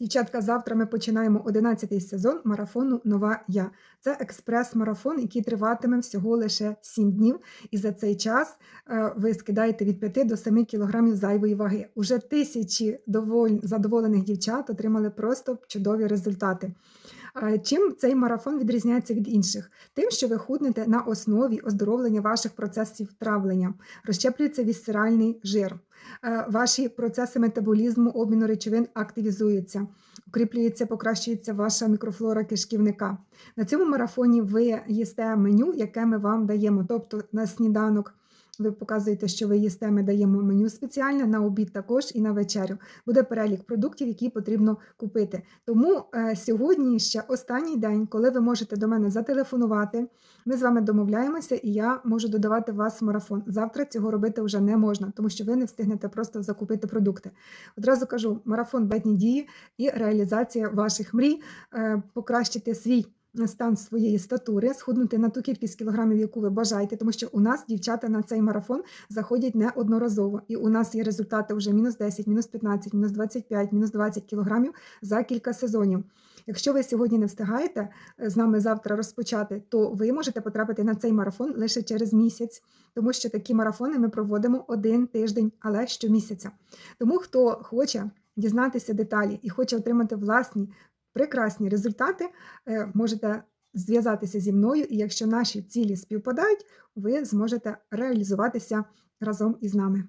Дівчатка, завтра ми починаємо 11-й сезон марафону Нова Я. Це експрес-марафон, який триватиме всього лише 7 днів. І за цей час е, ви скидаєте від 5 до 7 кілограмів зайвої ваги. Уже тисячі задоволених дівчат отримали просто чудові результати. Е, Чим цей марафон відрізняється від інших? Тим, що ви худнете на основі оздоровлення ваших процесів травлення, розщеплюється вісцеральний жир, ваші процеси метаболізму, обміну речовин активізуються, укріплюється, покращується ваша мікрофлора кишківника. На цьому марафоні ви їсте меню, яке ми вам даємо, тобто на сніданок. Ви показуєте, що ви їсте, ми даємо меню спеціальне на обід також і на вечерю. Буде перелік продуктів, які потрібно купити. Тому е, сьогодні ще останній день, коли ви можете до мене зателефонувати. Ми з вами домовляємося, і я можу додавати вас в марафон. Завтра цього робити вже не можна, тому що ви не встигнете просто закупити продукти. Одразу кажу: марафон бетні дії і реалізація ваших мрій, е, покращити свій стан своєї статури, схуднути на ту кількість кілограмів, яку ви бажаєте, тому що у нас дівчата на цей марафон заходять неодноразово, і у нас є результати вже мінус 10, мінус 15, мінус 25, мінус 20 кілограмів за кілька сезонів. Якщо ви сьогодні не встигаєте е, з нами завтра розпочати, то ви можете потрапити на цей марафон лише через місяць, тому що такі марафони ми проводимо один тиждень, але щомісяця. Тому хто хоче дізнатися деталі і хоче отримати власні прекрасні результати, е, можете зв'язатися зі мною, і якщо наші цілі співпадають, ви зможете реалізуватися разом із нами.